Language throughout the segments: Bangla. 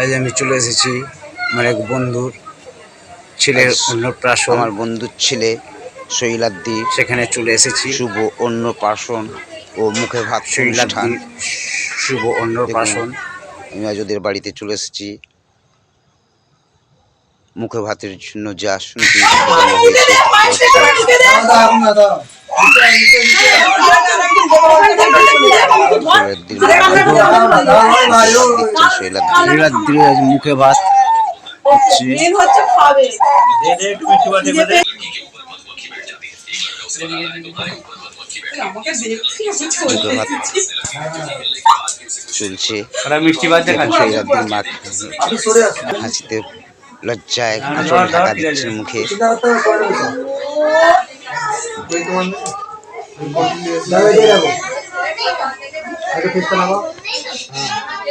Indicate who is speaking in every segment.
Speaker 1: আজ আমি চলে এসেছি আমার এক বন্ধুর ছেলের অন্নপ্রাশন
Speaker 2: আমার বন্ধুর ছেলে শৈলাদ্দি।
Speaker 1: সেখানে চলে এসেছি।
Speaker 2: শুভ অন্নপ্রাশন ও মুখে ভাত
Speaker 1: শৈলাদ্রি শুভ অন্নপ্রাশন
Speaker 2: আমি আজ ওদের বাড়িতে চলে এসেছি। মুখে ভাতের জন্য যে আসনটি
Speaker 1: মুখে ভাত
Speaker 2: মুখে চলছে
Speaker 1: মিষ্টি ভাত
Speaker 2: হাসিতে লজ্জায় আঁচল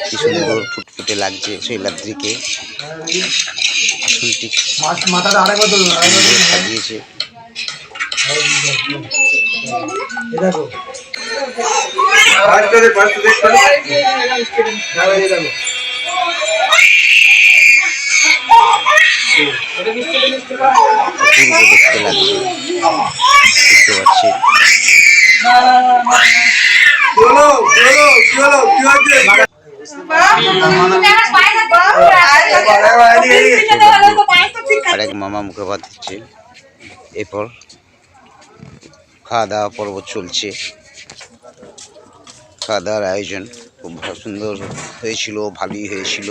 Speaker 2: কি সুন্দর ফুটফুটে লাগছে শৈলাদ্রিকে আসনটি সাজিয়েছে। দেখতে লাগছে। আরেক মামা মুখে ভাত দিচ্ছে। এরপর খাওয়া দাওয়া পর্ব চলছে। খাওয়া দাওয়ার আয়োজন খুব সুন্দর হয়েছিল, ভালোই হয়েছিল।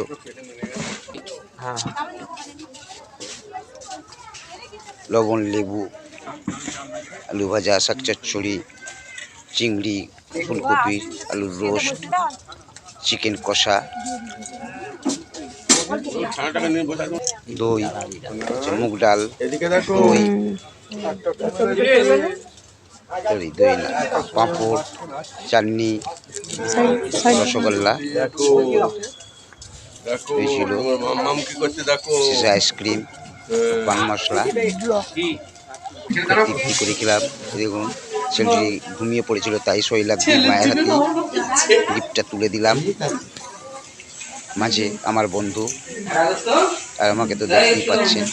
Speaker 2: লবণ, লেবু আলু ভাজা শাক চচ্চড়ি চিংড়ি ফুলকপি আলুর রোস্ট চিকেন কষা দই মুগ ডাল দই সরি দই না পাঁপড় চাটনি রসগোল্লা হয়েছিল শেষে আইসক্রিম পান মশলা তৃপ্তি করে খেলাম দেখুন ছেলেটি ঘুমিয়ে পড়েছিল তাই শৈলাভ মায়ের হাতে গিফটটা তুলে দিলাম। মাঝে আমার বন্ধু আর আমাকে তো দেখতেই পাচ্ছেন।